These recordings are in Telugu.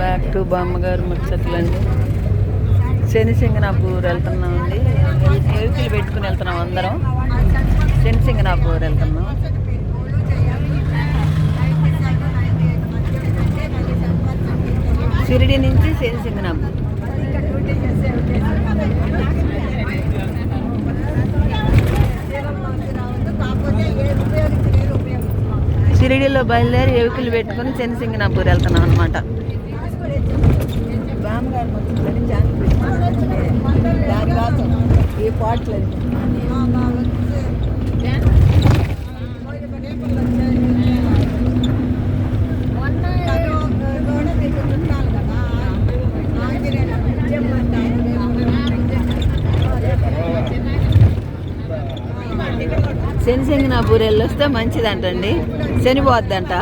బ్యాక్ టు బామ్మగారు ముచ్చట్లండి శనిసింగనాపూర్ వెళ్తున్నాం వెళ్తున్నామండి వెహికల్ పెట్టుకుని వెళ్తున్నాం అందరం. శనిసింగనాపూర్ వెళ్తున్నాం. షిరిడి నుంచి శనిసింగనాపూర్ సింగనాపూర్ బయలుదేరి వెహికల్ పెట్టుకుని శని సింగనాపూర్ వెళ్తున్నాం అనమాట ఈ పాటలు బూరెళ్ళు వస్తే మంచిదంటండి శనిపోద్దంట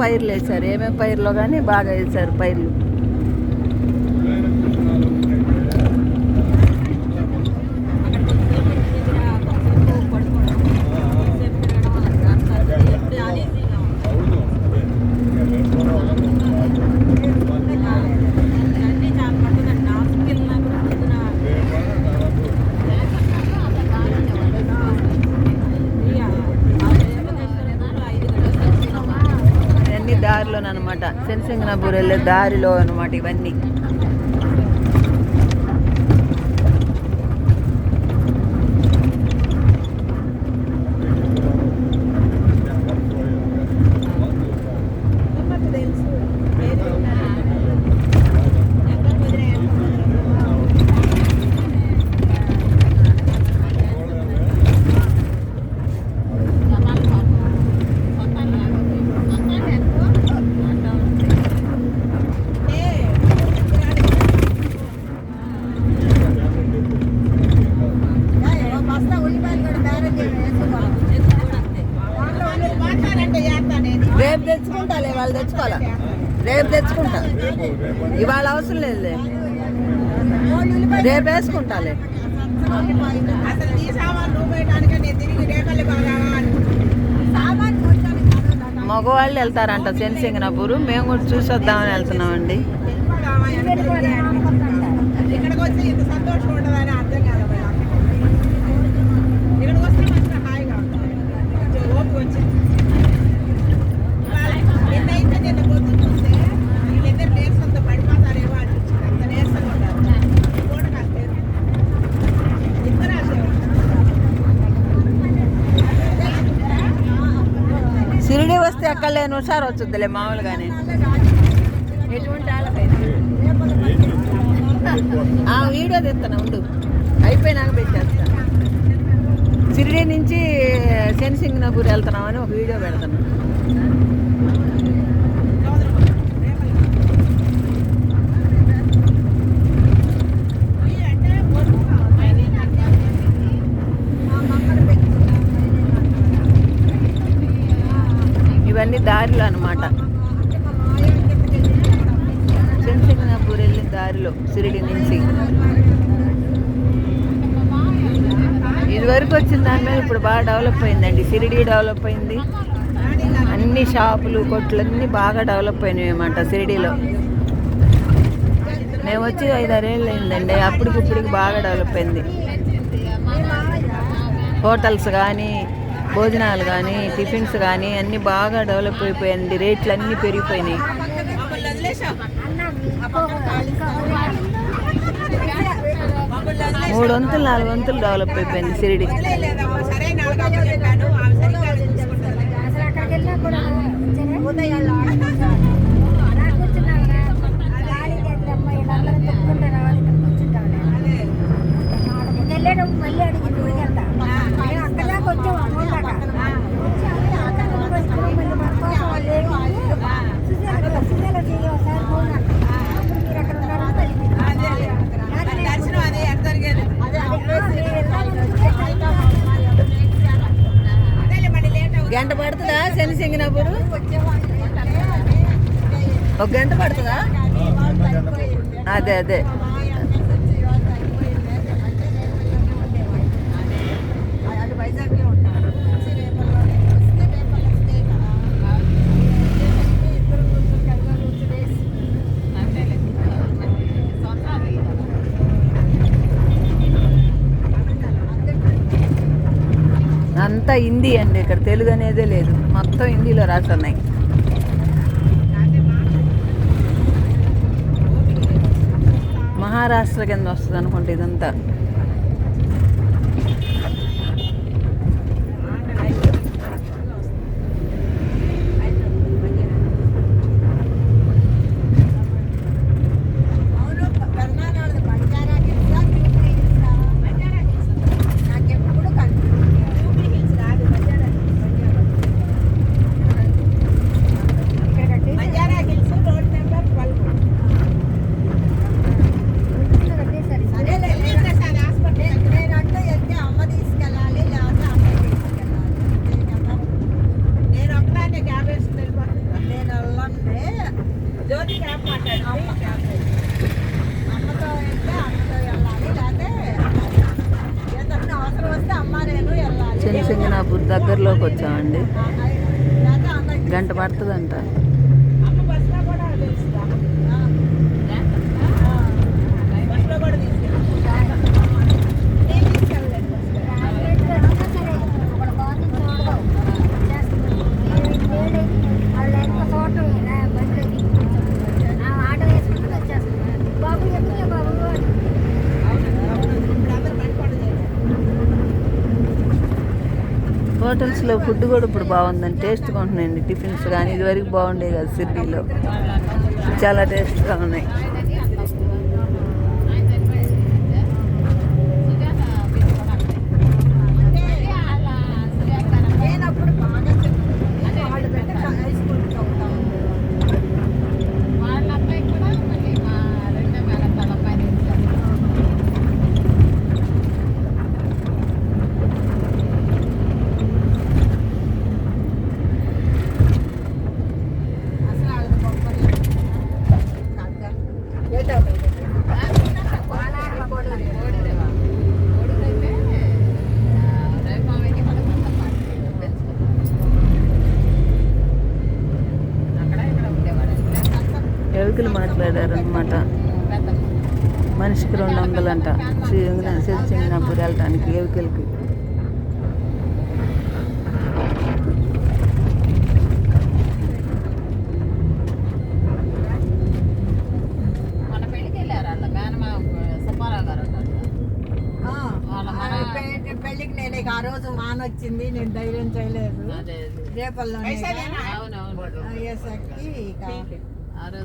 పైర్లు వేశారు. ఏమేమి పైర్లో కానీ బాగా వేశారు పైర్లు. శనిసింగనాపూర్ దారిలో అనమాట ఇవన్నీ. తెచ్చుకుంటాలే వాళ్ళు తెచ్చుకోవాలా? రేపు తెచ్చుకుంటా. ఇవాళ అవసరం లేదులే. రేపు వేసుకుంటాలే. మగవాళ్ళు వెళ్తారంట శనిసింగనాపూర్ మేము కూడా చూసొద్దామని వెళ్తున్నామండి. ఇక్కడికి వచ్చి ఇంత సంతోషం ఉండదని షిరిడి వస్తే హుషారు వచ్చుద్దిలే మామూలుగానే. ఎటువంటి ఆ వీడియో తెస్తాను ఉండు. అయిపోయినాక పెట్టేస్తా. షిరిడి నుంచి శనిసింగనాపూర్ వెళ్తున్నామని ఒక వీడియో పెడతాను. దారిలో అనమాట శనిసింగనాపూర్ వెళ్ళిన దారిలో షిరిడి నుంచి. ఇదివరకు వచ్చిన దాని మీద ఇప్పుడు బాగా డెవలప్ అయిందండి. సిరిడి డెవలప్ అయింది. అన్ని షాపులు కొట్లు అన్నీ బాగా డెవలప్ అయినాయి అన్నమాట షిరిడీలో మేము వచ్చి ఐదారేళ్ళు అయిందండి. అప్పటికి ఇప్పటికి బాగా డెవలప్ అయింది. హోటల్స్ కానీ భోజనాలు కానీ టిఫిన్స్ కానీ అన్నీ బాగా డెవలప్ అయిపోయాయండి రేట్లు అన్నీ పెరిగిపోయినాయి మూడు వంతులు నాలుగు వంతులు డెవలప్ అయిపోయింది షిరిడి లేదమ్మా శని సింగనాపూర్? ఒక గంట పడుతుందా? అదే అదే. వైజాగ్ ఉంటారు వచ్చి రేపల్లో వస్తే రేపల్లో వస్తే కదా ఇద్దరు కూర్చొని కలిగా కూర్చునేసి అంతా హిందీ అండి ఇక్కడ తెలుగు అనేదే లేదు. మొత్తం హిందీలో రాస్తున్నాయి. ఉన్నాయి మహారాష్ట్ర కింద వస్తుంది అనుకుంటే ఇదంతా. తీసుకెళ్ళి వచ్చామండి గంట పడుతుందంట బాబు ఎప్పుడు బాబు ఇప్పుడు అందరూ బండి కూడా చేయలేదు హోటల్స్లో ఫుడ్ కూడా ఇప్పుడు బాగుందని టేస్ట్గా ఉంటున్నాయండి టిఫిన్స్ కానీ ఇదివరకు బాగుండేది కదా సిడ్నీలో చాలా టేస్ట్గా ఉన్నాయి. ఎవికలు మాట్లాడారనమాట మనిషికి రెండు వందలంట. శని సింగనాపూర్ వెళ్ళటానికి ఎవికలకి మన పెళ్ళికి నేను ఆ రోజు వాన వచ్చింది నేను ధైర్యం చేయలేదు. అదే అదే.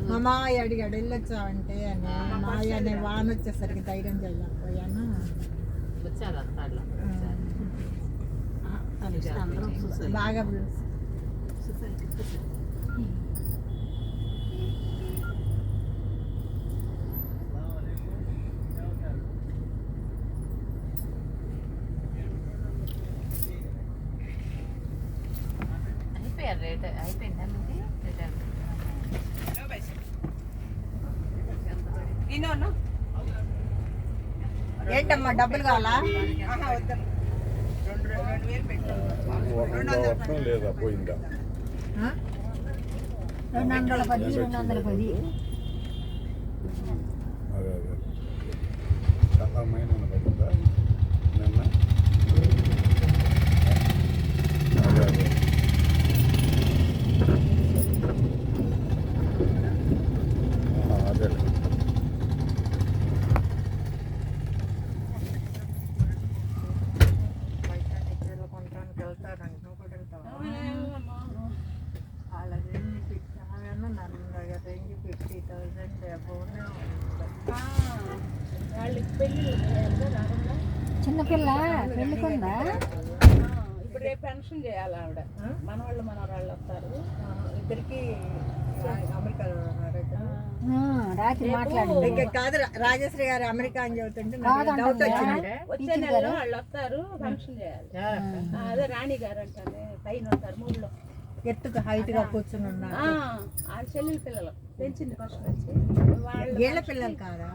మా మాయ అడిగాడు వెళ్ళొచ్చావంటే అని. మాయ నేను వాన వచ్చేసరికి ధైర్యం చేయలేకపోయాను వచ్చారు బాగా ఏంటమ్మా డబ్బులు కావాలా ఆహా వద్దాం రెండు రెండు వేలు పెట్టు వర్షం లేదా పోయిందా ఆ? రెండు వందల పది రెండు వందల పది అదే అదే చాలా మైన పడిందా నిన్న అదే అదే ఆ, అదే కొనడానికి వెళ్తారంట నువ్వు కూడా వెళ్తావా వాళ్ళ రేంజ్ ఫిఫ్టీ ఆమెను నల్లగా రేంజ్ ఫిఫ్టీ థౌసండ్ అబౌనే వాళ్ళకి పెళ్ళి చిన్నపిల్ల పెళ్ళికుందా ఇప్పుడు రేపు పెన్షన్ చేయాలి ఆవిడ. మన వాళ్ళు మన వాళ్ళు వస్తారు ఇద్దరికి. రాత్రి మాట్లాడింది ఇంకా కాదు రా- రాజశ్రీ గారు అమెరికా అని చెబుతుంటే నాకు డౌట్ వచ్చింది. వచ్చే నెలలో వాళ్ళు వస్తారు ఫంక్షన్ చేయాలి. అదే రాణి గారు అంటారు పైన ఉంటారు మూడులో. ఎత్తుగా హైట్గా కూర్చుని ఉన్నా ఆ, ఆ చెల్లెల పిల్లలు. పెంచింది ఫస్ట్ నుంచి? వాళ్ళ ఏళ్ళ పిల్లలు కాదా.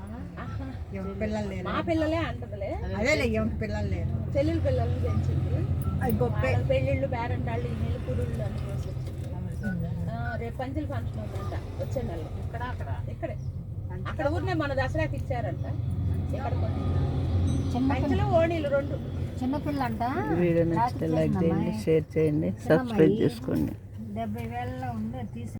ఎవరి పిల్లలు లేరు? మా పిల్లలే అంటదిలే. అదేలే ఎవరి పిల్లలు లేరు. చెల్లెల పిల్లల్ని పెంచింది. గొప్పే. పెళ్ళిళ్ళు పేరంటాళ్ళు ఈ నెల కురుళ్ళు అని రేపు పంచుల ఫంక్షన్ ఉందంట వచ్చే నెల. ఇక్కడ అక్కడ? ఇక్కడే. అక్కడ ఊరినే మన దసరాకి ఇచ్చారంట. ఇక్కడ పంచులు. ఓణీలు రెండు. చిన్నపిల్ల అంట వీడియో నచ్చితే లైక్ చేయండి షేర్ చేయండి సబ్స్క్రైబ్ చేసుకోండి. డెబ్బై వేలలో ఉందో తీసి